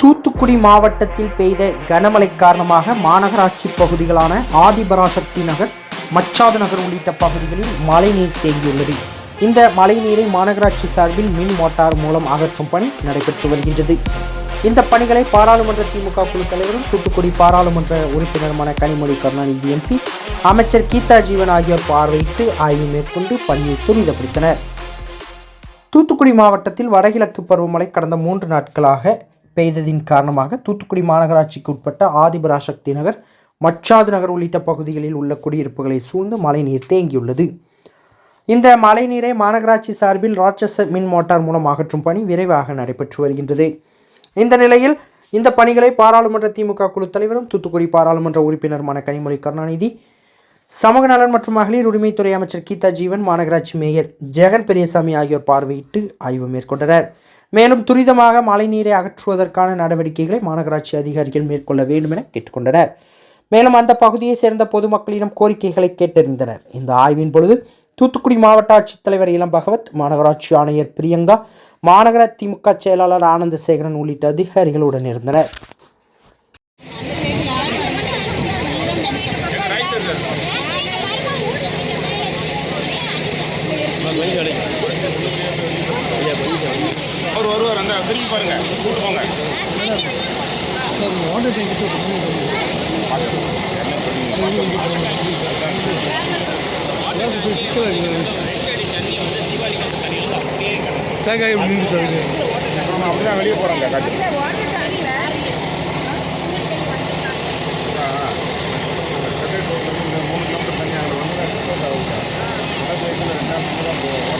தூத்துக்குடி மாவட்டத்தில் பெய்த கனமழை காரணமாக மாநகராட்சி பகுதிகளான ஆதிபராசக்தி நகர் மச்சாது நகர் உள்ளிட்ட பகுதிகளில் மழைநீர் தேங்கியுள்ளது. இந்த மழைநீரை மாநகராட்சி சார்பில் மின் மோட்டார் மூலம் அகற்றும் பணி நடைபெற்று வருகின்றது. இந்த பணிகளை பாராளுமன்ற திமுக குழு தலைவரும் தூத்துக்குடி பாராளுமன்ற உறுப்பினருமான கனிமொழி கருணாநிதி எம்பி அமைச்சர் கீதா ஜீவன் ஆகியோர் பார்வையிட்டு ஆய்வு மேற்கொண்டு பணியை துரிதப்படுத்தினர். தூத்துக்குடி மாவட்டத்தில் வடகிழக்கு பருவமழை கடந்த மூன்று நாட்களாக பெய்ததின் காரணமாக தூத்துக்குடி மாநகராட்சிக்கு உட்பட்ட ஆதிபராசக்தி நகர் மச்சாது நகர் உள்ளிட்ட பகுதிகளில் உள்ள குடியிருப்புகளை சூழ்ந்து மழைநீர் தேங்கியுள்ளது. இந்த மழைநீரை மாநகராட்சி சார்பில் ராட்சச மின் மோட்டார் மூலம் அகற்றும் பணி விரைவாக நடைபெற்று வருகின்றது. இந்த நிலையில் இந்த பணிகளை பாராளுமன்ற திமுக குழு தலைவரும் தூத்துக்குடி பாராளுமன்ற உறுப்பினருமான கனிமொழி கருணாநிதி சமூக நலன் மற்றும் மகளிர் உரிமைத்துறை அமைச்சர் கீதா ஜீவன் மாநகராட்சி மேயர் ஜெகன் பெரியசாமி ஆகியோர் பார்வையிட்டு ஆய்வு மேற்கொண்டனர். மேலும் துரிதமாக மழைநீரை அகற்றுவதற்கான நடவடிக்கைகளை மாநகராட்சி அதிகாரிகள் மேற்கொள்ள வேண்டும் என கேட்டுக்கொண்டனர். மேலும் அந்த பகுதியைச் சேர்ந்த பொதுமக்களிடம் கோரிக்கைகளை கேட்டறிந்தனர். இந்த ஆய்வின் பொழுது தூத்துக்குடி மாவட்ட ஆட்சித்தலைவர் இளம் பகவத் மாநகராட்சி ஆணையர் பிரியங்கா மாநகர திமுக செயலாளர் ஆனந்தசேகரன் உள்ளிட்ட அதிகாரிகள் உடன் இருந்தனர் திரும்பி பாருங்க கூட்டு போங்க தேங்காய் எப்படி நின்று சார் இது? நம்ம அப்படிதான் வெளியே போகிறோங்க காட்டு ஆ, ஆ. மூணு கிலோமீட்டர் தண்ணி அங்கே வந்து ரெண்டாம் தான் போகும்